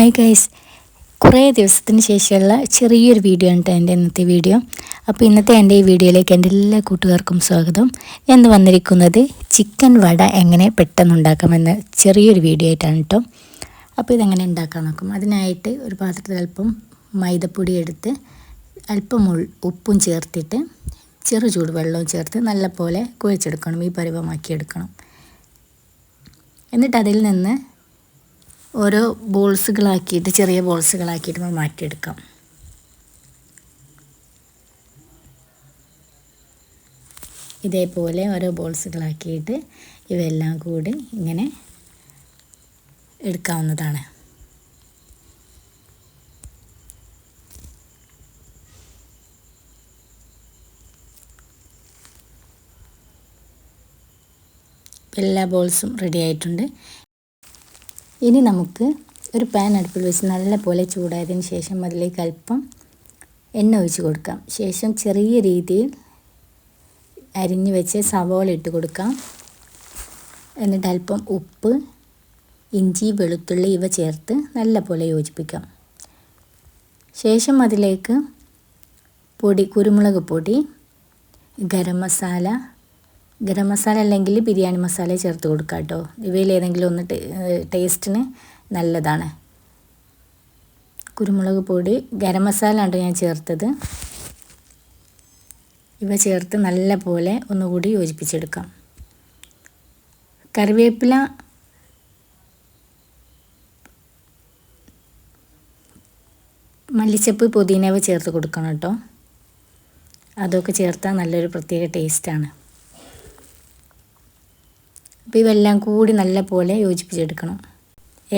Hi guys കുറേ ദിവസത്തിന് ശേഷമുള്ള ചെറിയൊരു വീഡിയോ ആണ് കേട്ടോ എന്റെ ഇന്നത്തെ വീഡിയോ അപ്പോൾ ഇന്നത്തെ എന്റെ ഈ വീഡിയോയിലേക്ക് എന്റെ എല്ലാ കൂട്ടുകാർക്കും സ്വാഗതം. എന്ന് വന്നിരിക്കുന്നത് ചിക്കൻ വട എങ്ങനെ പെട്ടെന്ന് ഉണ്ടാക്കാമെന്ന ചെറിയൊരു വീഡിയോ ആയിട്ടാണ് കേട്ടോ. അപ്പോൾ ഇതെങ്ങനെ ഉണ്ടാക്കാൻ നോക്കും. അതിനായിട്ട് ഒരു പാത്രത്തിൽ അല്പം മൈദപ്പൊടി എടുത്ത് അല്പം ഉപ്പും ചേർത്തിട്ട് ചെറു ചൂട് വെള്ളവും ചേർത്ത് നല്ലപോലെ കുഴച്ചെടുക്കണം. ഈ പരുവമാക്കിയെടുക്കണം. എന്നിട്ട് അതിൽ നിന്ന് ഓരോ ബോൾസുകളാക്കിയിട്ട് ചെറിയ ബോൾസുകളാക്കിയിട്ട് നമ്മൾ മാറ്റിയെടുക്കാം. ഇതേപോലെ ഓരോ ബോൾസുകളാക്കിയിട്ട് ഇവയെല്ലാം കൂടി ഇങ്ങനെ എടുക്കാവുന്നതാണ്. എല്ലാ ബോൾസും റെഡി ആയിട്ടുണ്ട്. ഇനി നമുക്ക് ഒരു പാൻ അടുപ്പിൽ വെച്ച് നല്ല പോലെ ചൂടായതിന് ശേഷം അതിലേക്ക് അല്പം എണ്ണ ഒഴിച്ച് കൊടുക്കാം. ശേഷം ചെറിയ രീതിയിൽ അരിഞ്ഞു വെച്ച് സവോള ഇട്ട് കൊടുക്കാം. എന്നിട്ട് അല്പം ഉപ്പ് ഇഞ്ചി വെളുത്തുള്ളി ഇവ ചേർത്ത് നല്ല പോലെ യോജിപ്പിക്കാം. ശേഷം അതിലേക്ക് പൊടി കുരുമുളക് പൊടി ഗരം മസാല ഗരം മസാല അല്ലെങ്കിൽ ബിരിയാണി മസാല ചേർത്ത് കൊടുക്കുക കേട്ടോ. ഇവയിൽ ഏതെങ്കിലും ഒന്ന് ടേസ്റ്റിന് നല്ലതാണ്. കുരുമുളക് പൊടി ഗരം മസാല ആണ് ഞാൻ ചേർത്തത്. ഇവ ചേർത്ത് നല്ല പോലെ ഒന്നുകൂടി യോജിപ്പിച്ചെടുക്കാം. കറിവേപ്പില മല്ലിച്ചപ്പ് പുതിനവ ചേർത്ത് കൊടുക്കണം കേട്ടോ. അതൊക്കെ ചേർത്താൽ നല്ലൊരു പ്രത്യേക ടേസ്റ്റാണ്. അപ്പോൾ ഇതെല്ലാം കൂടി നല്ല പോലെ യോജിപ്പിച്ചെടുക്കണം.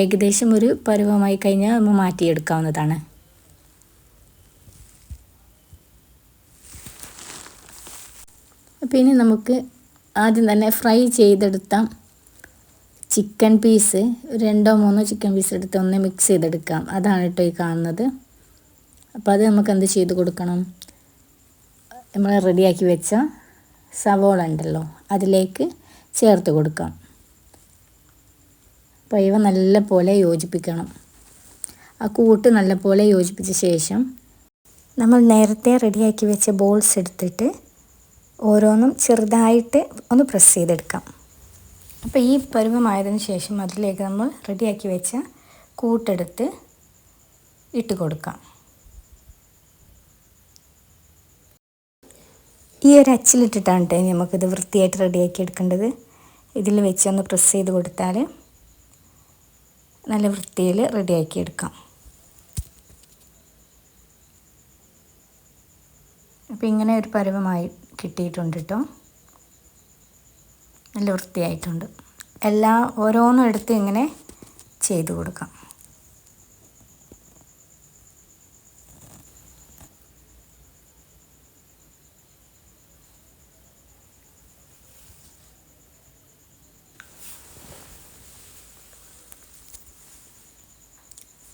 ഏകദേശം ഒരു പരുവമായി കഴിഞ്ഞാൽ നമ്മൾ മാറ്റിയെടുക്കാവുന്നതാണ്. പിന്നെ നമുക്ക് ആദ്യം തന്നെ ഫ്രൈ ചെയ്തെടുത്ത ചിക്കൻ പീസ് രണ്ടോ മൂന്നോ ചിക്കൻ പീസ് എടുത്ത് ഒന്ന് മിക്സ് ചെയ്തെടുക്കാം. അതാണ് കേട്ടോ ഈ കാണുന്നത്. അപ്പോൾ അത് നമുക്ക് എന്ത് ചെയ്ത് കൊടുക്കണം? നമ്മൾ റെഡിയാക്കി വെച്ച സവോള ഉണ്ടല്ലോ അതിലേക്ക് ചേർത്ത് കൊടുക്കാം. അപ്പോൾ ഇവ നല്ല പോലെ യോജിപ്പിക്കണം. ആ കൂട്ട് നല്ല പോലെ യോജിപ്പിച്ച ശേഷം നമ്മൾ നേരത്തെ റെഡിയാക്കി വെച്ച ബോൾസ് എടുത്തിട്ട് ഓരോന്നും ചെറുതായിട്ട് ഒന്ന് പ്രസ് ചെയ്തെടുക്കാം. അപ്പോൾ ഈ പരുവമായതിനു ശേഷം അതിലേക്ക് നമ്മൾ റെഡിയാക്കി വെച്ച കൂട്ടെടുത്ത് ഇട്ട് കൊടുക്കാം. ഈ ഒരു അച്ചിലിട്ടിട്ടാണ് കേട്ടോ നമുക്കിത് വൃത്തിയായിട്ട് റെഡിയാക്കി എടുക്കേണ്ടത്. ഇതിൽ വെച്ച് ഒന്ന് പ്രസ് ചെയ്ത് കൊടുത്താൽ നല്ല വൃത്തിയിൽ റെഡിയാക്കി എടുക്കാം. അപ്പോൾ ഇങ്ങനെ ഒരു പരവമായി കിട്ടിയിട്ടുണ്ട് കേട്ടോ നല്ല വൃത്തിയായിട്ടുണ്ട്. എല്ലാ ഓരോന്നും എടുത്ത് ഇങ്ങനെ ചെയ്ത് കൊടുക്കാം.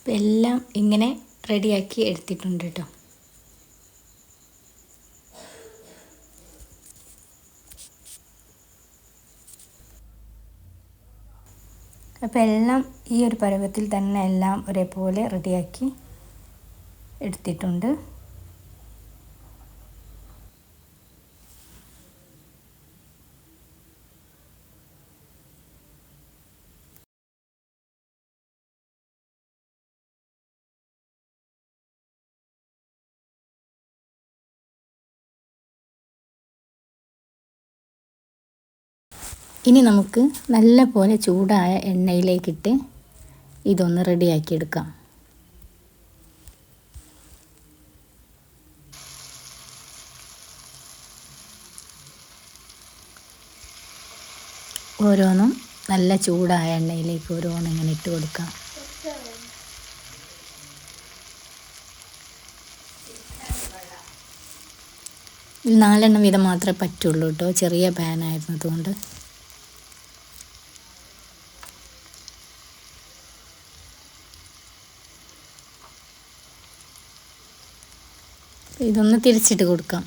അപ്പോൾ എല്ലാം ഇങ്ങനെ റെഡിയാക്കി എടുത്തിട്ടുണ്ട് കേട്ടോ. അപ്പോൾ എല്ലാം ഈ ഒരു പരുവത്തിൽ തന്നെ എല്ലാം ഒരേപോലെ റെഡിയാക്കി എടുത്തിട്ടുണ്ട്. ഇനി നമുക്ക് നല്ല പോലെ ചൂടായ എണ്ണയിലേക്കിട്ട് ഇതൊന്ന് റെഡിയാക്കി എടുക്കാം ഓരോന്നും നല്ല ചൂടായ എണ്ണയിലേക്ക് ഓരോന്നും ഇങ്ങനെ ഇട്ട് കൊടുക്കാം. നാലെണ്ണം വീതം മാത്രമേ പറ്റുള്ളൂ കേട്ടോ. ചെറിയ പാനായിരുന്നതുകൊണ്ട് ഇതൊന്ന് തിരിച്ചിട്ട് കൊടുക്കാം.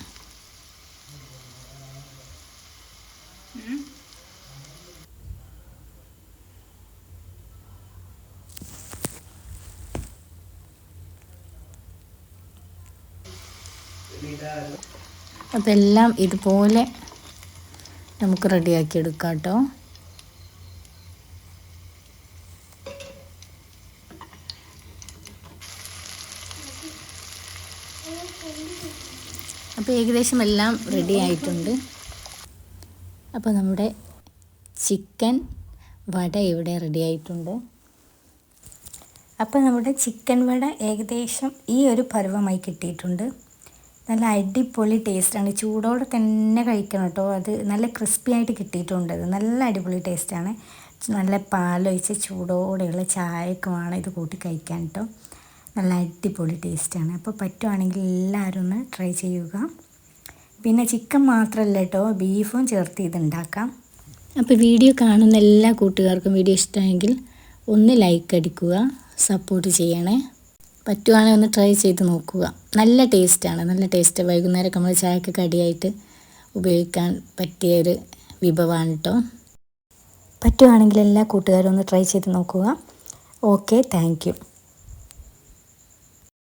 അപ്പം എല്ലാം ഇതുപോലെ നമുക്ക് റെഡിയാക്കി എടുക്കാം കേട്ടോ. അപ്പോൾ ഏകദേശം എല്ലാം റെഡി ആയിട്ടുണ്ട്. അപ്പോൾ നമ്മുടെ ചിക്കൻ വട ഇവിടെ റെഡി ആയിട്ടുണ്ട്. അപ്പോൾ നമ്മുടെ ചിക്കൻ വട ഏകദേശം ഈ ഒരു പരുവമായി കിട്ടിയിട്ടുണ്ട്. നല്ല അടിപൊളി ടേസ്റ്റാണ് ചൂടോടെ തന്നെ കഴിക്കണം കേട്ടോ. അത് നല്ല ക്രിസ്പി ആയിട്ട് കിട്ടിയിട്ടുണ്ട്. അത് നല്ല അടിപൊളി ടേസ്റ്റാണ് നല്ല പാലൊഴിച്ച് ചൂടോടെയുള്ള ചായക്കുമാണ് ഇത് കൂട്ടി കഴിക്കാൻ കേട്ടോ. നല്ല അടിപൊളി ടേസ്റ്റാണ്. അപ്പോൾ പറ്റുവാണെങ്കിൽ എല്ലാവരും ഒന്ന് ട്രൈ ചെയ്യുക. പിന്നെ ചിക്കൻ മാത്രമല്ല കേട്ടോ ബീഫും ചേർത്ത് ഇത് ഉണ്ടാക്കാം. അപ്പോൾ വീഡിയോ കാണുന്ന എല്ലാ കൂട്ടുകാർക്കും വീഡിയോ ഇഷ്ടമെങ്കിൽ ഒന്ന് ലൈക്ക് അടിക്കുക സപ്പോർട്ട് ചെയ്യണേ. പറ്റുവാണെങ്കിൽ ഒന്ന് ട്രൈ ചെയ്ത് നോക്കുക. നല്ല ടേസ്റ്റാണ്. നല്ല ടേസ്റ്റ്. വൈകുന്നേരമൊക്കെ നമ്മൾ ചായക്ക് കടിയായിട്ട് ഉപയോഗിക്കാൻ പറ്റിയ ഒരു വിഭവമാണ് കേട്ടോ. പറ്റുവാണെങ്കിൽ എല്ലാ കൂട്ടുകാരും ഒന്ന് ട്രൈ ചെയ്ത് നോക്കുക. Okay thank